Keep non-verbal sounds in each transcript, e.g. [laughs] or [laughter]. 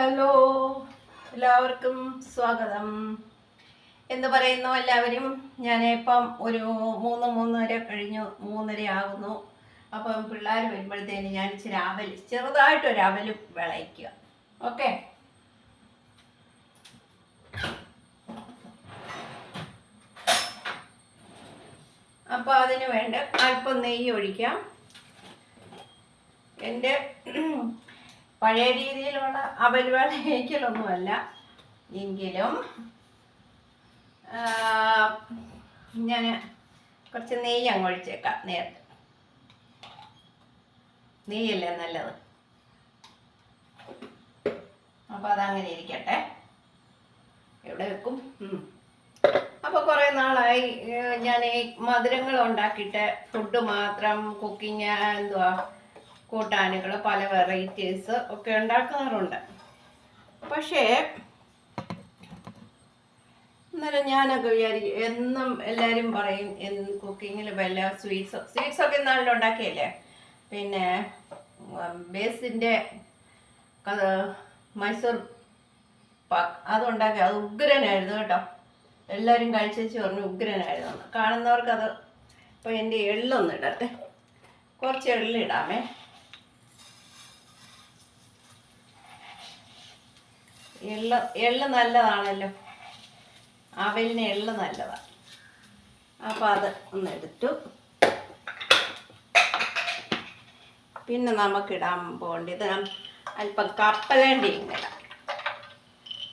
Hello എല്ലാവർക്കും സ്വാഗതം. എന്ന് പറയുന്നു എല്ലാവരും. ഞാൻ ഇപ്പം ഒരു മൂന്ന് മൂന്നര കഴിഞ്ഞു മൂന്നര ആകുന്നു. അപ്പം പിള്ളേർ വരുമ്പോഴത്തേന് ഞാൻ ഇച്ചിരി അവൽ ചെറുതായിട്ടൊരു അവൽ വിളയിക്കുക. ഓക്കെ? അപ്പോൾ അതിന് വേണ്ട അല്പം നെയ്യ് ഒഴിക്കാം. എന്റെ പഴയ രീതിയിലുള്ള അപരിപാടിക്കലൊന്നുമല്ല എങ്കിലും ഞാൻ കുറച്ച് നെയ്യ് അങ്ങ് ഒഴിച്ചേക്കാം നേരത്തെ. നെയ്യല്ലേ നല്ലത്? അപ്പോൾ അതങ്ങനെ ഇരിക്കട്ടെ. എവിടെ വെക്കും. അപ്പോൾ കുറേ നാളായി ഞാൻ ഈ മധുരങ്ങൾ ഉണ്ടാക്കിയിട്ട് ഫുഡ് മാത്രം കുക്കിങ് എന്തുവാ കൂട്ടാനുകൾ പല വെറൈറ്റീസ് ഒക്കെ ഉണ്ടാക്കാറുണ്ട്. പക്ഷേ അന്നേരം ഞാനൊക്കെ വിചാരിക്കും എന്നും എല്ലാവരും പറയും എന്ന് കുക്കിങ്ങിൽ വല്ല സ്വീറ്റ്സ് സ്വീറ്റ്സ് ഒക്കെ ഇന്നാളിൽ ഉണ്ടാക്കിയല്ലേ? പിന്നെ ബേസിന്റെ മൈസൂർ പാക്ക് അതുണ്ടാക്കി അത് ഉഗ്രനായിരുന്നു കേട്ടോ. എല്ലാവരും കഴിച്ചു പറഞ്ഞു ഉഗ്രനായിരുന്നു. കാണുന്നവർക്ക് കാണുന്നവർക്കത് ഇപ്പോൾ എന്റെ എള്ളൊന്നും ഇടട്ടെ. കുറച്ച് എള്ളിടാമേ എള്ള് എള്ള് നല്ലതാണല്ലോ. അവലിന് എള്ള് നല്ലതാണ് അപ്പം അത് ഒന്ന് എടുത്തു പിന്നെ നമുക്കിടാൻ പോകേണ്ടത് അല്പം കപ്പലണ്ടി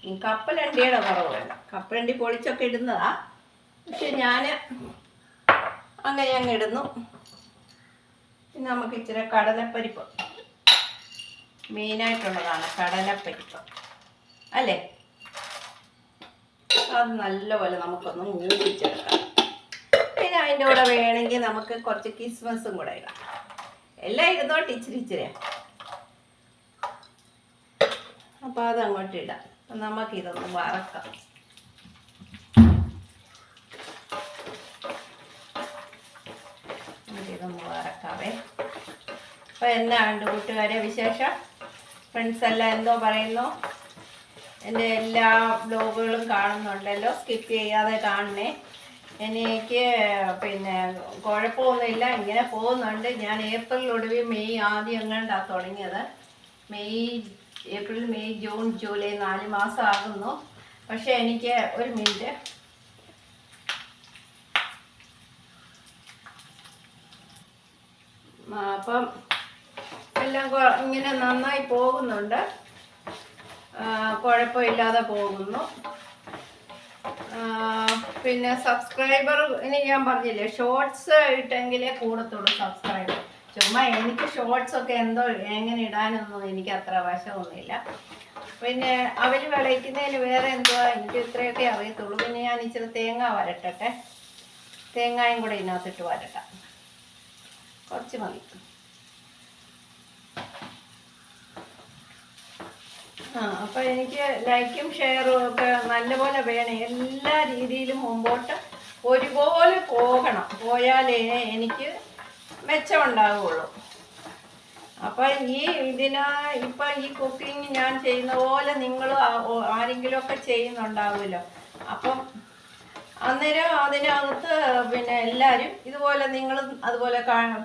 ഈ കപ്പലണ്ടിയുടെ കുറവ് വേണ്ട. കപ്പലണ്ടി പൊളിച്ചൊക്കെ ഇടുന്നതാ. പക്ഷെ ഞാൻ അങ്ങനെ അങ്ങ് ഇടുന്നു. പിന്നെ നമുക്ക് ഇച്ചിരി കടലപ്പരിപ്പ്. മെയിനായിട്ടുള്ളതാണ് കടലപ്പരിപ്പ്. അല്ലേ? അത് നല്ലപോലെ നമുക്കൊന്ന് മൂപ്പിച്ചെടുക്കാം. പിന്നെ അതിന്റെ കൂടെ വേണമെങ്കിൽ നമുക്ക് കുറച്ച് കിസ്മസും കൂടെ ഇടാം. എല്ലാം ഇരുന്നോട്ട് ഇച്ചിരി ഇച്ചിരി അപ്പോൾ അത് അങ്ങോട്ട് ഇടാം. നമുക്ക് നമുക്കിതൊന്ന് വറക്കാം. അപ്പൊ വറക്കാവേ. അപ്പോൾ എന്നാ ഉണ്ട് കൂട്ടുകാരെ വിശേഷം? ഫ്രണ്ട്സ് എല്ലാം എന്തോ പറയുന്നു? എന്റെ എല്ലാ ബ്ലോഗുകളും കാണുന്നുണ്ടല്ലോ. സ്കിപ്പ് ചെയ്യാതെ കാണണേ. എനിക്ക് പിന്നെ കുഴപ്പമൊന്നുമില്ല. ഇങ്ങനെ പോകുന്നുണ്ട്. ഞാൻ ഏപ്രിൽ ഒടുവിൽ മെയ് ആദ്യം എങ്ങാണ്ടാണ് തുടങ്ങിയത്. May April May June July നാല് മാസം ആകുന്നു. പക്ഷേ എനിക്ക് ഒരു മിനിറ്റ്. അപ്പം എല്ലാം ഇങ്ങനെ നന്നായി പോകുന്നുണ്ട്. കുഴപ്പമില്ലാതെ പോകുന്നു. പിന്നെ സബ്സ്ക്രൈബർ ഇനി ഞാൻ പറഞ്ഞില്ലേ ഷോർട്സ് ഇട്ടെങ്കിലേ കൂടത്തുള്ളൂ സബ്സ്ക്രൈബർ ചുമ്മാ എനിക്ക് ഷോർട്സ് ഒക്കെ എന്തോ എങ്ങനെ ഇടാനൊന്നും എനിക്ക് അത്ര വശമൊന്നുമില്ല. പിന്നെ അവർ വിളയിക്കുന്നതിന് വേറെ എന്തുവാ എനിക്ക് ഇത്രയൊക്കെ അറിയത്തുള്ളൂ. പിന്നെ ഞാൻ ഇച്ചിരി തേങ്ങ വരട്ടെ തേങ്ങായും കൂടെ ഇതിനകത്തിട്ട് വരട്ടെ. കുറച്ച് മതി. ആ അപ്പോൾ എനിക്ക് ലൈക്കും ഷെയറും ഒക്കെ നല്ലപോലെ വേണം. എല്ലാ രീതിയിലും മുമ്പോട്ട് ഒരുപോലെ പോകണം. പോയാലേ എനിക്ക് മെച്ചമുണ്ടാവുള്ളൂ. അപ്പം ഈ ഇതിന് ഇപ്പം ഈ കുക്കിംഗ് ഞാൻ ചെയ്യുന്ന പോലെ നിങ്ങൾ ആരെങ്കിലും ഒക്കെ ചെയ്യുന്നുണ്ടാവുമല്ലോ. അപ്പം അന്നേരം അതിനകത്ത് പിന്നെ എല്ലാവരും ഇതുപോലെ നിങ്ങളും അതുപോലെ കാണും.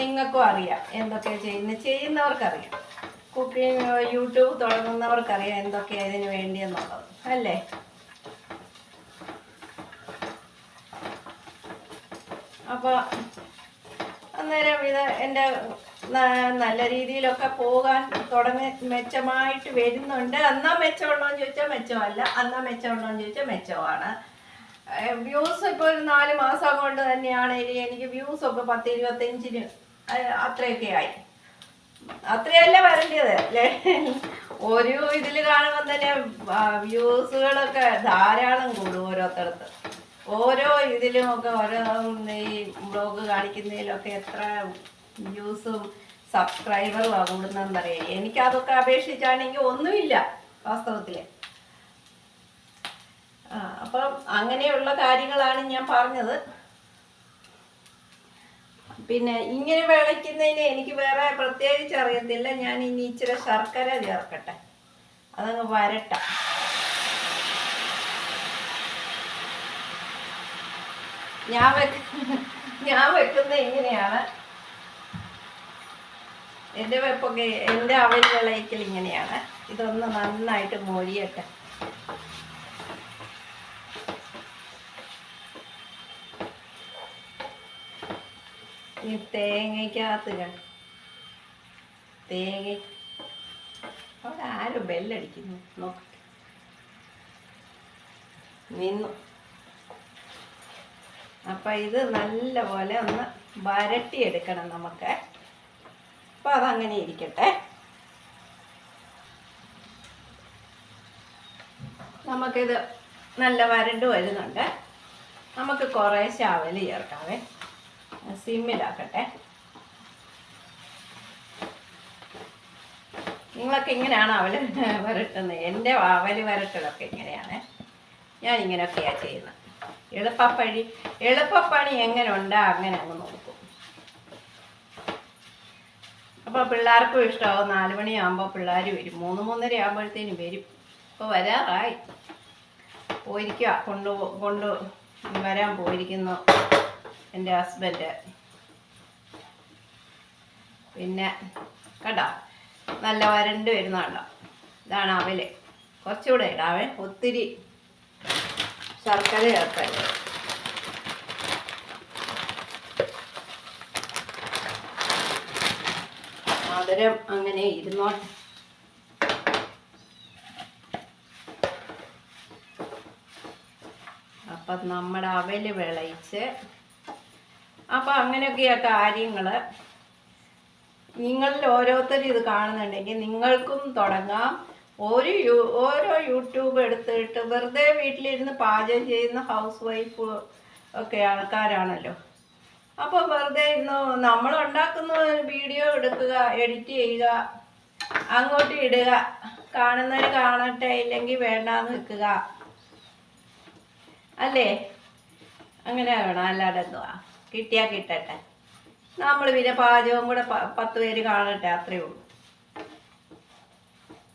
നിങ്ങൾക്കും അറിയാം എന്തൊക്കെ ചെയ്യുന്നത്. ചെയ്യുന്നവർക്കറിയാം. കുക്കിംഗ് യൂട്യൂബ് തുടങ്ങുന്നവർക്കറിയാം എന്തൊക്കെയാണ് ഇതിന് വേണ്ടിയെന്നുള്ളത്. അല്ലേ? അപ്പോൾ അന്നേരം ഇത് എന്റെ നല്ല രീതിയിലൊക്കെ പോകാൻ തുടങ്ങി മെച്ചമായിട്ട് വരുന്നുണ്ട്. എന്ന് ചോദിച്ചാൽ മെച്ചമല്ല. എന്ന് ചോദിച്ചാൽ മെച്ചമാണ്. വ്യൂസ് ഇപ്പോൾ ഒരു നാല് മാസം കൊണ്ട് തന്നെയാണ്. എനിക്ക് വ്യൂസ് ഒക്കെ പത്ത് ഇരുപത്തഞ്ചിന് അത്രയൊക്കെ ആയി. അത്രയല്ല വരേണ്ടത് അല്ലേ? ഒരു ഇതിൽ കാണുമ്പോൾ തന്നെ വ്യൂസുകളൊക്കെ ധാരാളം കൂടും ഓരോരുത്തർക്ക്. ഓരോ ഇതിലും ഒക്കെ ഓരോ ഈ ബ്ലോഗ് കാണിക്കുന്നതിലൊക്കെ എത്ര വ്യൂസും സബ്സ്ക്രൈബറും ആ കൂടുന്നതെന്നറിയാം എനിക്ക് അതൊക്കെ അപേക്ഷിച്ചാണെങ്കിൽ ഒന്നുമില്ല വാസ്തവത്തിൽ അപ്പം അങ്ങനെയുള്ള കാര്യങ്ങളാണ് ഞാൻ പറഞ്ഞത്. പിന്നെ ഇങ്ങനെ വിളയ്ക്കുന്നതിന് എനിക്ക് വേറെ പ്രത്യേകിച്ച് അറിയത്തില്ല. ഞാൻ ഇനി ഇച്ചിരി ശർക്കര ചേർക്കട്ടെ. അതങ്ങ് വരട്ടെ. ഞാൻ വെക്ക ഞാൻ വെക്കുന്നത് ഇങ്ങനെയാണ്. എന്റെ വെപ്പൊക്കെ എന്റെ അവൽ വിളയിക്കൽ ഇങ്ങനെയാണ്. ഇതൊന്ന് നന്നായിട്ട് മൊരിയട്ടെ ഈ തേങ്ങയ്ക്കകത്ത് തേങ്ങ അവിടെ ആരും ബെല്ലടിക്കുന്നു. നോക്കട്ടെ നിന്നു. അപ്പം ഇത് നല്ല പോലെ ഒന്ന് വരട്ടിയെടുക്കണം നമുക്ക്. അപ്പം അതങ്ങനെ ഇരിക്കട്ടെ. നമുക്കിത് നല്ല വരണ്ട് വരുന്നുണ്ട്. നമുക്ക് കുറേശ്ശെ അവൽ ചേർക്കാവേ. സിമ്മിലാക്കട്ടെ. നിങ്ങളൊക്കെ ഇങ്ങനെയാണ് അവൽ [laughs] വരട്ടുന്നത്. എന്റെ അവൽ വരട്ടലൊക്കെ ഇങ്ങനെയാണ്. ഞാൻ ഇങ്ങനെയൊക്കെയാണ് ചെയ്യുന്നത്. എളുപ്പപ്പഴി എളുപ്പപ്പണി എങ്ങനെ ഉണ്ടോ അങ്ങനെ അങ്ങ് നോക്കും. അപ്പോൾ പിള്ളേർക്കും ഇഷ്ടമാവും നാല് മണിയാകുമ്പോൾ പിള്ളേർ വരും. മൂന്ന് മൂന്നര ആകുമ്പോഴത്തേനും വരും. അപ്പോൾ വരാറായി. പോയിരിക്കുക കൊണ്ട് കൊണ്ട് വരാൻ പോയിരിക്കുന്നു. എന്റെ ഹസ്ബൻഡ് പിന്നെ കണ്ടോ? നല്ല വരണ്ട് വരുന്ന കണ്ടോ? ഇതാണ് അവൽ. കുറച്ചുകൂടെ ഇടാവേ ഒത്തിരി ശർക്കര ചേർക്കാൻ മധുരം അങ്ങനെ ഇരുന്നോട്ടെ അപ്പം നമ്മുടെ അവൽ വിളയിച്ച് അപ്പം അങ്ങനെയൊക്കെയാ കാര്യങ്ങൾ നിങ്ങളിൽ ഓരോരുത്തരും ഇത് കാണുന്നുണ്ടെങ്കിൽ നിങ്ങൾക്കും തുടങ്ങാം. ഒരു യൂ ഓരോ യൂട്യൂബ് എടുത്തിട്ട് വെറുതെ വീട്ടിലിരുന്ന് പാചകം ചെയ്യുന്ന ഹൗസ് വൈഫ് ഒക്കെ ആൾക്കാരാണല്ലോ. അപ്പോൾ വെറുതെ ഇന്ന് നമ്മൾ ഉണ്ടാക്കുന്ന വീഡിയോ എടുക്കുക എഡിറ്റ് ചെയ്യുക അങ്ങോട്ട് ഇടുക കാണുന്നവർ കാണട്ടെ ഇല്ലെങ്കിൽ വേണ്ടാന്ന് വെക്കുക അല്ലേ? അങ്ങനെ വേണം അല്ലാതെ എന്തുവാ? കിട്ടിയാ കിട്ടട്ടെ. നമ്മൾ പിന്നെ പാചകവും കൂടെ പത്ത് പേര് കാണട്ടെ അത്രയേ ഉള്ളൂ.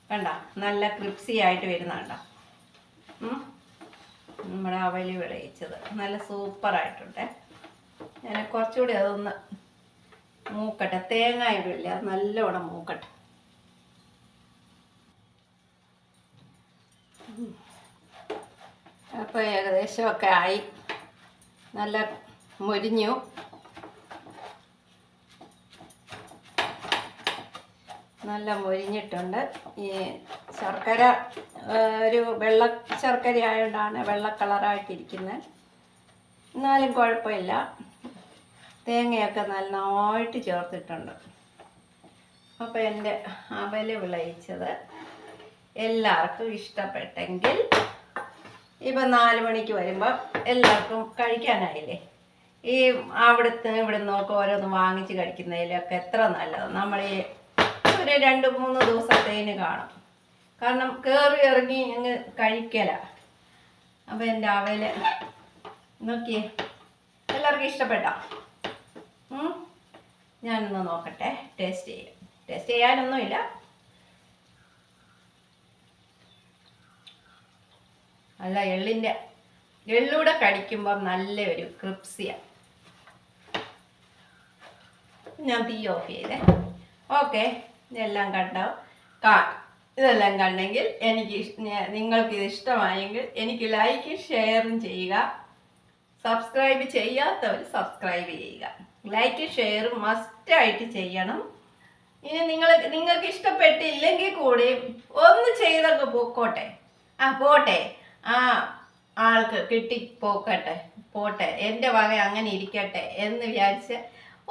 കണ്ട? നല്ല ക്രിപ്സി ആയിട്ട് വരുന്നുണ്ട നമ്മുടെ അവലി വിളയിച്ചത്. നല്ല സൂപ്പറായിട്ടുണ്ട് ഞാൻ കുറച്ചുകൂടി അതൊന്ന് മൂക്കട്ടെ. തേങ്ങ ഇടില്ല? അത് നല്ലോണം മൂക്കട്ടെ. അപ്പോൾ ഏകദേശമൊക്കെ ആയി. നല്ല മൊരിഞ്ഞു നല്ല മൊരിഞ്ഞിട്ടുണ്ട്. ഈ ശർക്കര ഒരു വെള്ള ശർക്കര ആയതുകൊണ്ടാണ് വെള്ള കളറായിട്ടിരിക്കുന്നത് എന്നാലും കുഴപ്പമില്ല. തേങ്ങയൊക്കെ നന്നായിട്ട് ചേർത്തിട്ടുണ്ട്. അപ്പോൾ എന്റെ അവൽ വിളയിച്ചത് എല്ലാവർക്കും ഇഷ്ടപ്പെട്ടെങ്കിൽ ഇപ്പം നാല് മണിക്ക് വരുമ്പോൾ എല്ലാവർക്കും കഴിക്കാനായില്ലേ? ഈ അവിടുത്തെ ഇവിടെ നിന്നൊക്കെ ഓരോന്ന് വാങ്ങിച്ച് കഴിക്കുന്നതിലൊക്കെ എത്ര നല്ലത്. നമ്മൾ ഈ ഒരു രണ്ട് മൂന്ന് ദിവസത്തേന് കാണും. കാരണം കയറി ഇറങ്ങി അങ്ങ് കഴിക്കല. അപ്പം എന്റെ അവയിൽ നോക്കിയേ. എല്ലാവർക്കും ഇഷ്ടപ്പെട്ടോ? ഞാനൊന്ന് നോക്കട്ടെ. ടേസ്റ്റ് ചെയ്യാം. ടേസ്റ്റ് ചെയ്യാനൊന്നുമില്ല. അല്ല എള്ളിന്റെ എള്ളൂടെ കടിക്കുമ്പോൾ നല്ലൊരു ക്രിപ്സിയാണ് ഞാൻ തീ ഓഫ് ചെയ്തേ ഓക്കെ ഇതെല്ലാം കണ്ടോ കാ ഇതെല്ലാം കണ്ടെങ്കിൽ എനിക്ക് നിങ്ങൾക്ക് ഇത് ഇഷ്ടമായെങ്കിൽ എനിക്ക് ലൈക്കും ഷെയറും ചെയ്യുക. സബ്സ്ക്രൈബ് ചെയ്യാത്തവർ സബ്സ്ക്രൈബ് ചെയ്യുക. ലൈക്ക് ഷെയറും മസ്റ്റായിട്ട് ചെയ്യണം. ഇനി നിങ്ങൾ നിങ്ങൾക്ക് ഇഷ്ടപ്പെട്ടില്ലെങ്കിൽ കൂടി ഒന്ന് ചെയ്തൊക്കെ പോക്കോട്ടെ ആ പോട്ടെ. ആ ആൾക്ക് കിട്ടി പോക്കട്ടെ. പോട്ടെ. എന്റെ വക അങ്ങനെ ഇരിക്കട്ടെ എന്ന് വിചാരിച്ച്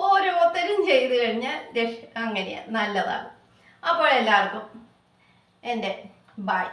ഓരോരുത്തരും ചെയ്തു കഴിഞ്ഞാൽ രക്ഷ അങ്ങനെയാണ് നല്ലതാണ്. അപ്പോൾ എല്ലാവർക്കും എന്റെ ബായ്